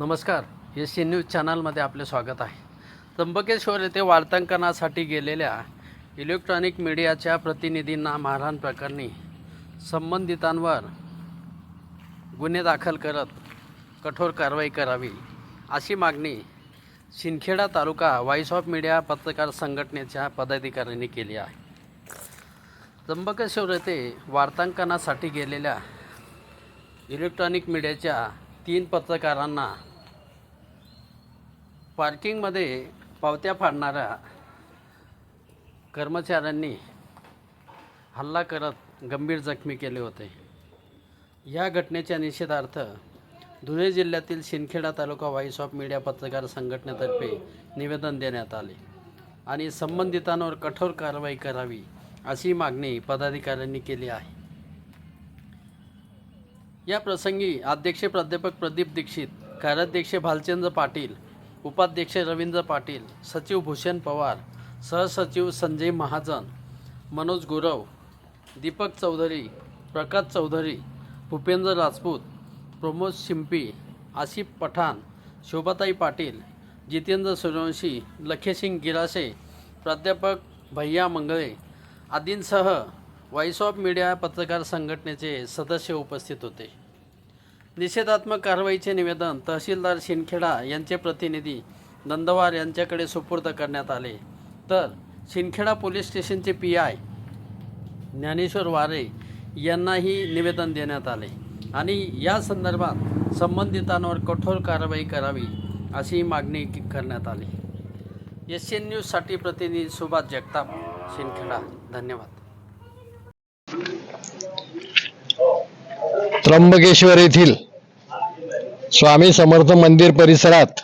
नमस्कार S C news चॅनलमध्ये आपले स्वागत आहे. त्र्यंबकेश्वर येथे वार्तांकनासाठी गेलेल्या इलेक्ट्रॉनिक मीडियाच्या प्रतिनिधींना मारहाण प्रकरणी संबंधितांवर गुन्हे दाखल करत कठोर कारवाई करावी अशी मागणी Shindkheda taluka voice of media पत्रकार संघटनेच्या पदाधिकाऱ्यांनी केली आहे. त्र्यंबकेश्वर येथे वार्तांकनासाठी गेलेल्या इलेक्ट्रॉनिक मीडियाच्या तीन पत्रकारांना पार्किंगमध्ये पावत्या फाडणाऱ्या कर्मचाऱ्यांनी हल्ला करत गंभीर जखमी केले होते. या घटनेच्या निषेधार्थ धुळे जिल्ह्यातील Shindkheda taluka voice of media पत्रकार संघटनेतर्फे निवेदन देण्यात आले आणि संबंधितांवर कठोर कारवाई करावी अशी मागणी पदाधिकाऱ्यांनी केली आहे. या प्रसंगी अध्यक्ष प्राध्यापक प्रदीप दीक्षित कार्याध्यक्ष भालचंद्र पाटील उपाध्यक्ष रवींद्र पाटील सचिव भूषण पवार सहसचिव संजय महाजन मनोज गुरव दीपक चौधरी प्रकाश चौधरी भूपेंद्र राजपूत प्रमोद शिंपी आसिफ पठाण शोभाताई पाटील जितेंद्र सूर्यवंशी लखेसिंग गिरासे प्राध्यापक भैया मंगळे आदींसह व्हॉइस ऑफ मीडिया पत्रकार संघटनेचे सदस्य उपस्थित होते. निषेधात्मक कारवाईचे निवेदन तहसीलदार शिंदखेडा यांचे प्रतिनिधी नंदवार यांच्याकडे सुपूर्द करण्यात आले. तर शिंदखेडा पोलीस स्टेशनचे पी आय ज्ञानेश्वर वारे यांनाही निवेदन देण्यात आले आणि या संदर्भात संबंधितांवर कठोर कारवाई करावी अशी मागणी करण्यात आली. एस एन न्यूजसाठी प्रतिनिधी सुभाष जगताप शिंदखेडा. धन्यवाद. त्र्यंबकेश्वर येथील स्वामी समर्थ मंदिर परिसरात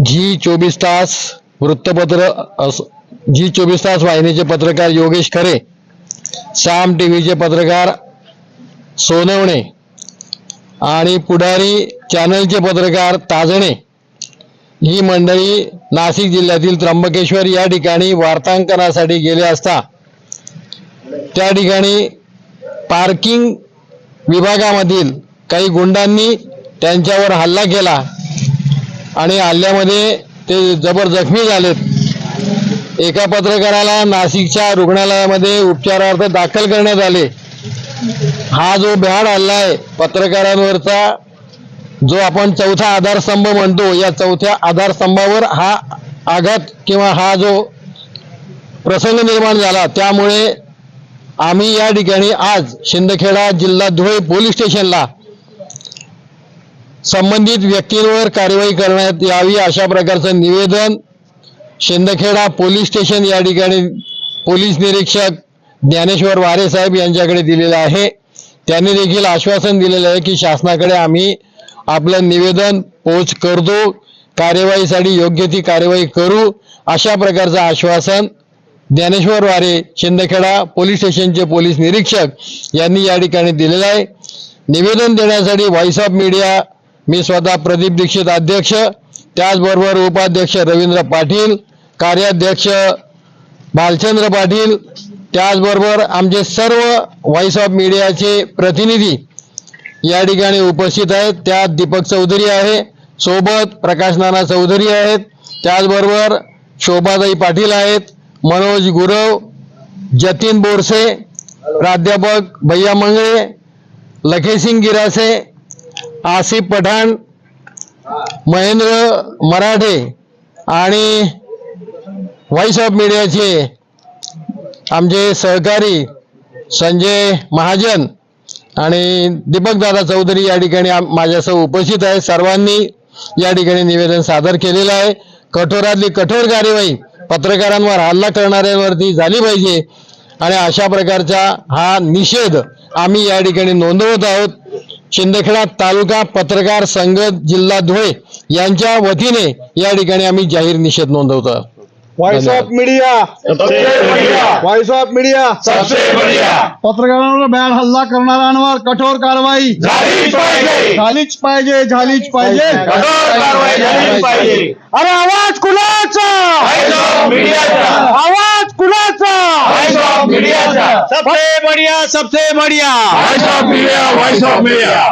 जी चोवीस तास वृत्तपत्र अस- जी चोवीस तास वाहिनीचे पत्रकार योगेश खरे साम टीव्हीचे पत्रकार सोनवणे आणि पुढारी चॅनलचे पत्रकार ताजणे ही मंडळी नाशिक जिल्ह्यातील त्र्यंबकेश्वर या ठिकाणी वार्तांकनासाठी गेले असता त्या ठिकाणी पार्किंग विभागामधील काही गुंडांनी त्यांच्यावर हल्ला केला आणि हल्ल्यामध्ये ते जबर जखमी झालेत. एका पत्रकाराला नाशिकच्या रुग्णालयामध्ये उपचारार्थ दाखल करण्यात आले. हा जो भ्याड हल्ला आहे पत्रकारांवरचा जो आपण चौथा आधारस्तंभ म्हणतो या चौथ्या आधारस्तंभावर हा आघात किंवा हा जो प्रसंग निर्माण झाला त्यामुळे आम्ही या ठिकाणी आज शिंदखेडा जिल्हा धुळे पोलीस स्टेशनला संबंधित व्यक्तींवर कारवाई करण्यात यावी अशा प्रकारचं निवेदन शिंदखेडा पोलीस स्टेशन या ठिकाणी पोलीस निरीक्षक ज्ञानेश्वर वारे साहेब यांच्याकडे दिलेलं आहे. त्यांनी देखील आश्वासन दिलेलं आहे की शासनाकडे आम्ही आपलं निवेदन पोच करतो कार्यवाहीसाठी योग्य ती कार्यवाही करू अशा प्रकारचं आश्वासन ज्ञानेश्वर वारे शिंदखेडा पोलीस स्टेशनचे पोलीस निरीक्षक यांनी या ठिकाणी दिलेलं आहे. निवेदन देण्यासाठी व्हॉइस ऑफ मीडिया मी स्वतः प्रदीप दीक्षित अध्यक्ष त्याचबरोबर उपाध्यक्ष रवींद्र पाटील कार्याध्यक्ष भालचंद्र पाटील त्याचबरोबर आमचे सर्व व्हॉइस ऑफ मीडियाचे प्रतिनिधी या ठिकाणी उपस्थित आहेत. त्यात दीपक चौधरी आहे सोबत प्रकाश नाना चौधरी आहेत. त्याचबरोबर शोभाताई पाटील आहेत मनोज गुरव जतीन बोरसे प्राध्यापक भैया मंगळे लखेसिंग गिरासे आसिफ पठाण महेंद्र मराठे आणि व्हॉइस ऑफ मीडियाचे आमचे सहकारी संजय महाजन आणि दीपकदादा चौधरी या ठिकाणी आम- माझ्यासह उपस्थित आहे सर्वांनी या ठिकाणी निवेदन सादर केलेलं आहे. कठोरातली कठोर कार्यवाही पत्रकारांवर हल्ला करणाऱ्यांवरती झाली पाहिजे. आणि अशा प्रकारचा हा निषेध आम्ही या ठिकाणी नोंदवत आहोत. शिंदखेडा तालुका पत्रकार संघ जिल्हा धुळे यांच्या वतीने या ठिकाणी आम्ही जाहीर निषेध नोंदवतो. आहोत voice of media voice of media पत्रकारांवर बॅड हल्ला करणाऱ्यांवर कठोर कारवाई. झालीच पाहिजे. झालीच पाहिजे. अरे आवाज कुणाचा आवाज कुणाचा सबसे बढ़िया सबसे बढ़िया। Voice of media voice of media